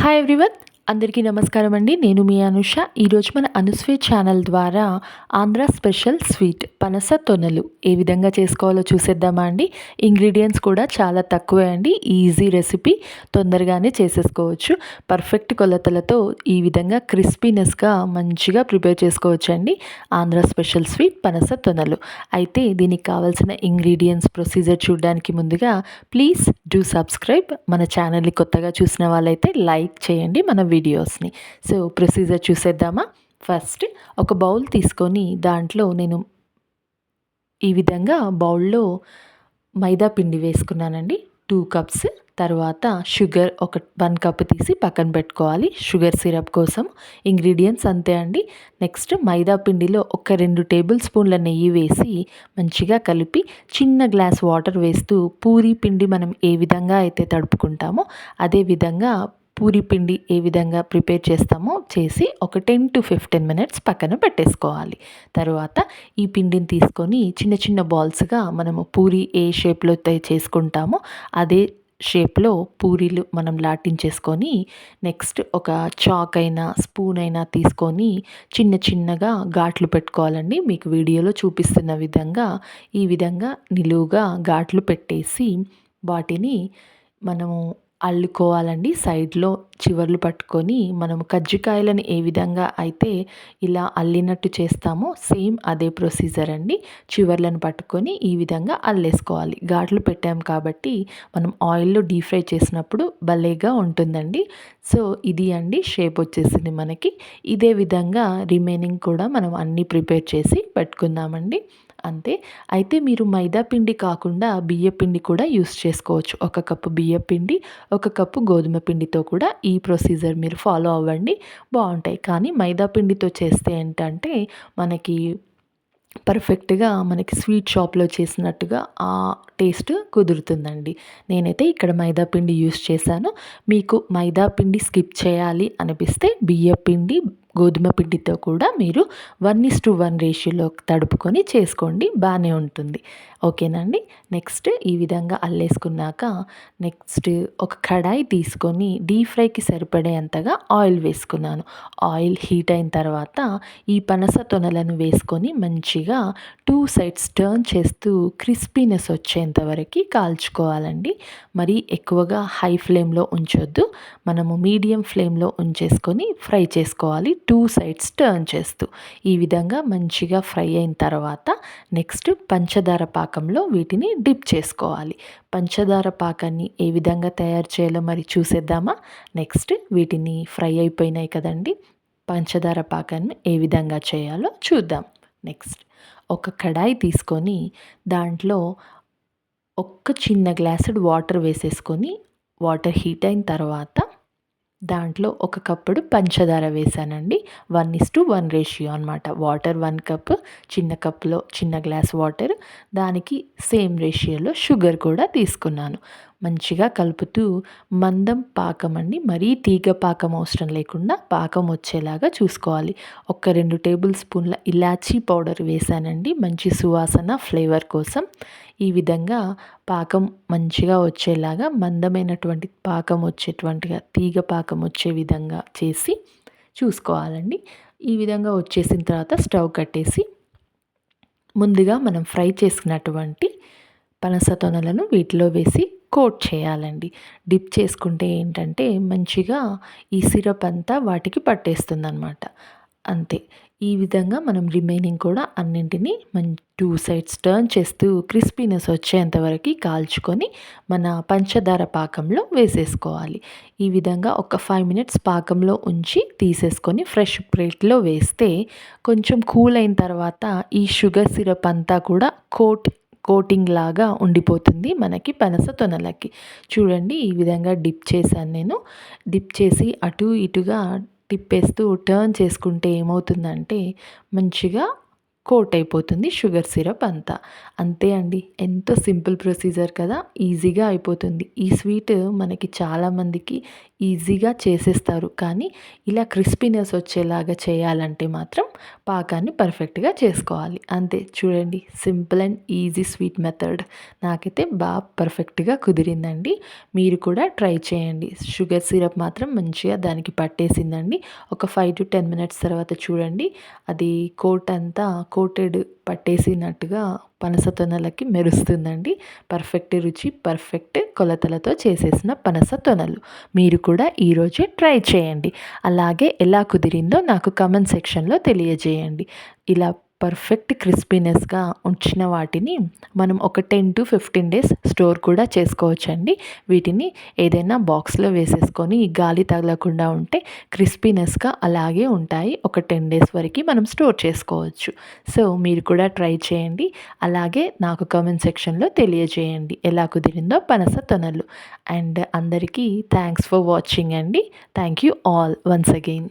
Hi everyone, అందరికీ నమస్కారం అండి. నేను మీ అనుష. ఈరోజు మన అనుస్వీట్ ఛానల్ ద్వారా ఆంధ్ర స్పెషల్ స్వీట్ పనస తొనలు ఏ విధంగా చేసుకోవాలో చూసేద్దామా అండి? ఇంగ్రీడియంట్స్ కూడా చాలా తక్కువే అండి. ఈజీ రెసిపీ తొందరగానే చేసేసుకోవచ్చు. పర్ఫెక్ట్ కొలతలతో ఈ విధంగా క్రిస్పీనెస్గా మంచిగా ప్రిపేర్ చేసుకోవచ్చు అండి. ఆంధ్ర స్పెషల్ స్వీట్ పనస తొనలు. అయితే దీనికి కావాల్సిన ఇంగ్రీడియంట్స్ ప్రొసీజర్ చూడడానికి ముందుగా ప్లీజ్ డూ సబ్స్క్రైబ్. మన ఛానల్ని కొత్తగా చూసిన వాళ్ళైతే లైక్ చేయండి. మన వీడియోస్ని. సో ప్రొసీజర్ చూసేద్దామా? ఫస్ట్ ఒక బౌల్ తీసుకొని దాంట్లో నేను ఈ విధంగా బౌల్లో మైదా పిండి వేసుకున్నానండి. Two cups. తర్వాత షుగర్ ఒక వన్ కప్ తీసి పక్కన పెట్టుకోవాలి. షుగర్ సిరప్ కోసం ఇంగ్రీడియంట్స్ అంతే అండి. నెక్స్ట్ మైదా పిండిలో ఒక రెండు టేబుల్ స్పూన్ల నెయ్యి వేసి మంచిగా కలిపి చిన్న గ్లాస్ వాటర్ వేస్తూ పూరి పిండి మనం ఏ విధంగా అయితే తడుపుకుంటామో అదే విధంగా పూరి పిండి ఏ విధంగా ప్రిపేర్ చేస్తామో చేసి ఒక టెన్ టు ఫిఫ్టీన్ మినిట్స్ పక్కన పెట్టేసుకోవాలి. తర్వాత ఈ పిండిని తీసుకొని చిన్న చిన్న బాల్స్గా మనము పూరి ఏ షేప్లో చేసుకుంటామో అదే షేప్లో పూరీలు మనం లాటించేసుకొని నెక్స్ట్ ఒక చాక్ అయినా స్పూన్ అయినా తీసుకొని చిన్న చిన్నగా ఘాట్లు పెట్టుకోవాలండి. మీకు వీడియోలో చూపిస్తున్న విధంగా ఈ విధంగా నిలువుగా ఘాట్లు పెట్టేసి వాటిని మనము అల్లుకోవాలండి. సైడ్లో చివర్లు పట్టుకొని మనం కజ్జికాయలను ఏ విధంగా అయితే ఇలా అల్లినట్టు చేస్తామో సేమ్ అదే ప్రొసీజర్ అండి. చివర్లను పట్టుకొని ఈ విధంగా అల్లేసుకోవాలి. ఘాట్లు పెట్టాం కాబట్టి మనం ఆయిల్లో డీప్ ఫ్రై చేసినప్పుడు భలేగా ఉంటుందండి. సో ఇది అండి షేప్ వచ్చేసింది మనకి. ఇదే విధంగా రిమైనింగ్ కూడా మనం అన్నీ ప్రిపేర్ చేసి పెట్టుకుందామండి. అంతే. అయితే మీరు మైదా పిండి కాకుండా బియ్య పిండి కూడా యూస్ చేసుకోవచ్చు. ఒక కప్పు బియ్య పిండి ఒక కప్పు గోధుమ పిండితో కూడా ఈ ప్రొసీజర్ మీరు ఫాలో అవ్వండి. బాగుంటాయి. కానీ మైదా పిండితో చేస్తే ఏంటంటే మనకి పర్ఫెక్ట్గా మనకి స్వీట్ షాప్లో చేసినట్టుగా ఆ టేస్ట్ కుదురుతుందండి. నేనైతే ఇక్కడ మైదా పిండి యూస్ చేశాను. మీకు మైదా పిండి స్కిప్ చేయాలి అనిపిస్తే బియ్య పిండి గోధుమ పిండితో కూడా మీరు వన్ ఇస్ టు వన్ రేషియోలో తడుపుకొని చేసుకోండి బాగానే ఉంటుంది. ఓకేనండి నెక్స్ట్ ఈ విధంగా అల్లేసుకున్నాక నెక్స్ట్ ఒక కడాయి తీసుకొని డీప్ ఫ్రైకి సరిపడేంతగా ఆయిల్ వేసుకున్నాను. ఆయిల్ హీట్ అయిన తర్వాత ఈ పనస తొనలను వేసుకొని మంచిగా టూ సైడ్స్ టర్న్ చేస్తూ క్రిస్పీనెస్ వచ్చేంత వరకు కాల్చుకోవాలండి. మరి ఎక్కువగా హై ఫ్లేమ్లో ఉంచొద్దు. మనము మీడియం ఫ్లేమ్లో ఉంచేసుకొని ఫ్రై చేసుకోవాలి. టూ సైడ్స్ టర్న్ చేస్తూ ఈ విధంగా మంచిగా ఫ్రై అయిన తర్వాత నెక్స్ట్ పంచదార పాకంలో వీటిని డిప్ చేసుకోవాలి. పంచదార పాకాన్ని ఏ విధంగా తయారు చేయాలో మరి చూసేద్దామా? నెక్స్ట్ వీటిని ఫ్రై అయిపోయినాయి కదండి. పంచదార పాకాన్ని ఏ విధంగా చేయాలో చూద్దాం. నెక్స్ట్ ఒక కడాయి తీసుకొని దాంట్లో ఒక్క చిన్న గ్లాసుడ్ వాటర్ వేసేసుకొని వాటర్ హీట్ అయిన తర్వాత దాంట్లో ఒక కప్పుడు పంచదార వేసానండి one is to one ratio అనమాట వాటర్ వన్ కప్ చిన్న కప్లో చిన్న గ్లాస్ వాటర్. దానికి సేమ్ రేషియోలో షుగర్ కూడా తీసుకున్నాను. మంచిగా కలుపుతూ మందం పాకం అండి. మరీ తీగ పాకం అవసరం లేకుండా పాకం వచ్చేలాగా చూసుకోవాలి. ఒక రెండు టేబుల్ స్పూన్ల ఇలాచీ పౌడర్ వేసానండి. మంచి సువాసన ఫ్లేవర్ కోసం. ఈ విధంగా పాకం మంచిగా వచ్చేలాగా మందమైనటువంటి పాకం వచ్చేటువంటిగా తీగ పాకం వచ్చే విధంగా చేసి చూసుకోవాలండి. ఈ విధంగా వచ్చేసిన తర్వాత స్టవ్ కట్టేసి ముందుగా మనం ఫ్రై చేసుకున్నటువంటి పనస తొనలను వీటిలో వేసి కోట్ చేయాలండి. డిప్ చేసుకుంటే ఏంటంటే మంచిగా ఈ సిరప్ అంతా వాటికి పట్టేస్తుంది అనమాట అంతే. ఈ విధంగా మనం రిమైనింగ్ కూడా అన్నింటినీ మన టూ సైడ్స్ టర్న్ చేస్తూ క్రిస్పీనెస్ వచ్చేంతవరకు కాల్చుకొని మన పంచదార పాకంలో వేసేసుకోవాలి. ఈ విధంగా ఒక ఫైవ్ మినిట్స్ పాకంలో ఉంచి తీసేసుకొని ఫ్రెష్ ప్లేట్లో వేస్తే కొంచెం కూల్ అయిన తర్వాత ఈ షుగర్ సిరప్ అంతా కూడా కోట్ కోటింగ్ లాగా ఉండిపోతుంది మనకి పనస తొనలకి. చూడండి ఈ విధంగా డిప్ చేశాను నేను. డిప్ చేసి అటు ఇటుగా తిప్పేస్తూ టర్న్ చేసుకుంటే ఏమవుతుందంటే మంచిగా కోట్ అయిపోతుంది షుగర్ సిరప్ అంతా. అంతే అండి. ఎంతో సింపుల్ ప్రొసీజర్ కదా. ఈజీగా అయిపోతుంది. ఈ స్వీట్ మనకి చాలామందికి ఈజీగా చేసేస్తారు. కానీ ఇలా క్రిస్పీనెస్ వచ్చేలాగా చేయాలంటే మాత్రం పాకాన్ని పర్ఫెక్ట్గా చేసుకోవాలి. అంతే. చూడండి. Simple and easy sweet method నాకైతే బాగా పర్ఫెక్ట్గా కుదిరిందండి. మీరు కూడా ట్రై చేయండి. షుగర్ సిరప్ మాత్రం మంచిగా దానికి పట్టేసిందండి. ఒక ఫైవ్ టు టెన్ మినిట్స్ తర్వాత చూడండి. అది కోట్ అంతా కోటెడ్ పట్టేసినట్టుగా పనస తొనలకి మెరుస్తుందండి. పర్ఫెక్ట్ రుచి పర్ఫెక్ట్ కొలతలతో చేసేసిన పనస తొనలు మీరు కూడా ఈరోజే ట్రై చేయండి. అలాగే ఎలా కుదిరిందో నాకు కమెంట్ సెక్షన్లో తెలియజేయండి. ఇలా పర్ఫెక్ట్ క్రిస్పీనెస్గా ఉంచిన వాటిని మనం ఒక ten to fifteen days store కూడా చేసుకోవచ్చండి. వీటిని ఏదైనా బాక్స్లో వేసేసుకొని గాలి తగలకుండా ఉంటే క్రిస్పీనెస్గా అలాగే ఉంటాయి. ఒక టెన్ డేస్ వరకు మనం స్టోర్ చేసుకోవచ్చు. సో మీరు కూడా ట్రై చేయండి. అలాగే నాకు కామెంట్ సెక్షన్లో తెలియజేయండి. ఎలా కుదిరిందో పనస తొనలు. అండ్ అందరికీ థ్యాంక్స్ ఫర్ వాచింగ్ అండి. Thank you all once again.